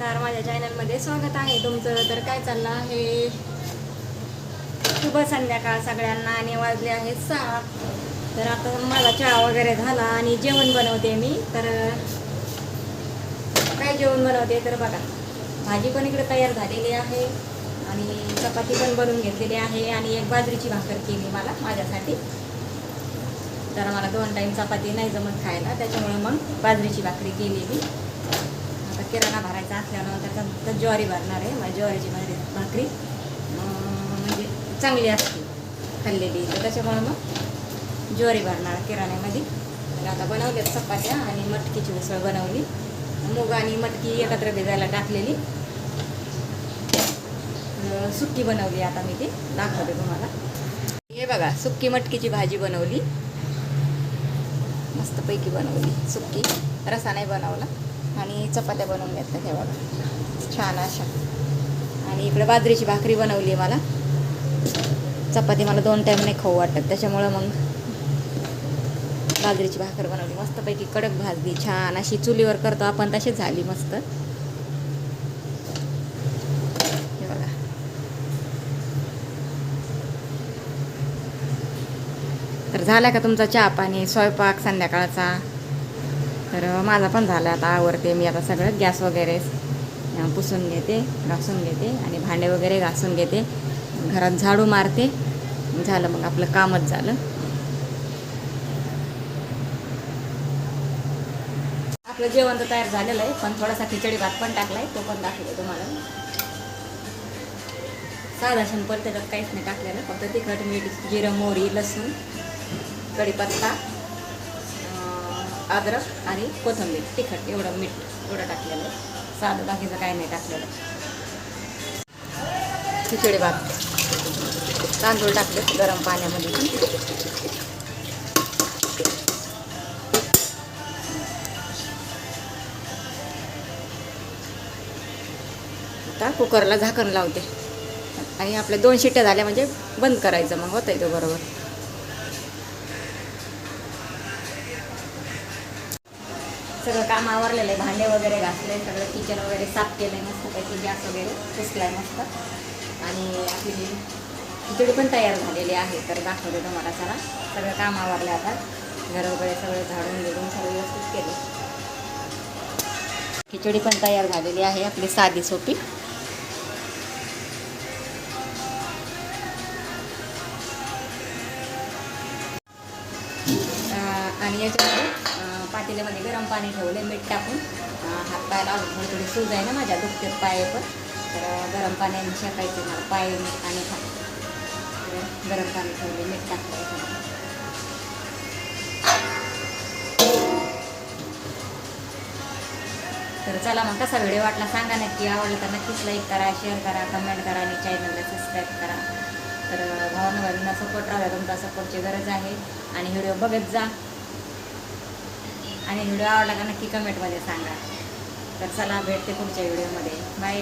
तर माझ्या चॅनलमध्ये स्वागत आहे. तुमचं तर काय चाललं आहे? शुभ संध्याकाळ सगळ्यांना आणि वाजले आहेत सहा. तर आता मला चहा वगैरे झाला आणि जेवण बनवते मी. तर काय जेवण बनवते तर बघा. भाजी पण इकडे तयार झालेली आहे आणि चपाती पण बनवून घेतलेली आहे आणि एक बाजरीची भाकर केली मला माझ्यासाठी. तर मला दोन टाईम चपाती नाही जमत खायला त्याच्यामुळे मग बाजरीची भाकरी केली मी. किराणा भरायचा असल्यानं त्याचा तर ज्वारी भरणार आहे. मग ज्वारीची भाकरी भाकरी म्हणजे चांगली असते खाल्लेली. तर त्याच्यामुळे मग ज्वारी भरणार किराण्यामध्ये. तर आता बनवल्यात चपात्या आणि मटकीची उसळ बनवली. मूग आणि मटकी एकत्र भिजायला टाकलेली. सुक्की बनवली आता मी ती. दाखवते तुम्हाला. हे बघा सुक्की मटकीची भाजी बनवली. मस्तपैकी बनवली सुक्की रसा नाही बनवला. आणि चपात्या बनवून घेतल्या हे बघा. छान अशा. आणि इकडे बाजरीची भाकरी बनवली मला. चपाती मला दोन टाईम नाही खाऊ वाटत त्याच्यामुळं मग बाजरीची भाकर बनवली. मस्तपैकी कडक भाजली. छान अशी चुलीवर करतो आपण तशीच झाली मस्त. तर झाला का तुमचा चहा पाणी? स्वयंपाक संध्याकाळचा? तर माझा पण झाला आता आवडते मी आता सगळं गॅस वगैरे पुसून घेते घासून घेते आणि भांडे वगैरे घासून घेते. घरात झाडू मारते. झालं मग आपलं कामच झालं. आपलं जेवण तर तयार झालेलं आहे पण थोडासा खिचडी भात पण टाकलाय तो पण दाखवते तुम्हाला. साधा शंपर त्याच्यात काहीच नाही टाकलेलं फक्त तिखट मीठ जिरं मोहरी लसूण कढीपत्ता अद्रक आणि कोथिंबीर तिखट एवढं मीठ एवढं टाकलेलं साधं बाकीचं काय नाही टाकलेलं. खिचडी भात. तांदूळ टाकले गरम पाण्यामध्ये. आता कुकरला झाकण लावते. आणि आपल्या दोन शिट्ट्या झाल्या म्हणजे बंद करायचं मग होतं आहे तो बरोबर. सगळं काम आवरलेलं आहे. भांडे वगैरे घासले सगळं किचन वगैरे साफ केलं आहे मस्तपैकी गॅस वगैरे पुसलाय मस्त. आणि आपली खिचडी पण तयार झालेली आहे. तर दाखवते तुम्हाला चला सगळं काम आवरलं आता. घर वगैरे सगळं झाडून बिडून सगळं व्यवस्थित केलं खिचडी पण तयार झालेली आहे. आपली साधी सोपी. आणि याच्यामध्ये पातेल्यामध्ये गरम पाणी ठेवले मीठ टाकून. हात पाय लावून थोडी थोडी सूज आहे ना माझ्या दुखते पाय पण. तर गरम पाण्याने शेकायचे मला पाय आणि पाणी खा गरम पाणी ठेवले मीठ टाकलं तर चला मग कसा व्हिडिओ वाटला सांगा नक्की. आवडला तर नक्कीच लाईक करा शेअर करा कमेंट करा आणि चॅनलला सबस्क्राईब करा. तर भावानं सपोर्ट राहा तुमचा सपोर्टची गरज आहे. आणि व्हिडिओ बघत जा. आणि व्हिडिओ आवडला का नक्की कमेंटमध्ये सांगा. तर चला भेटते पुढच्या व्हिडिओमध्ये. बाय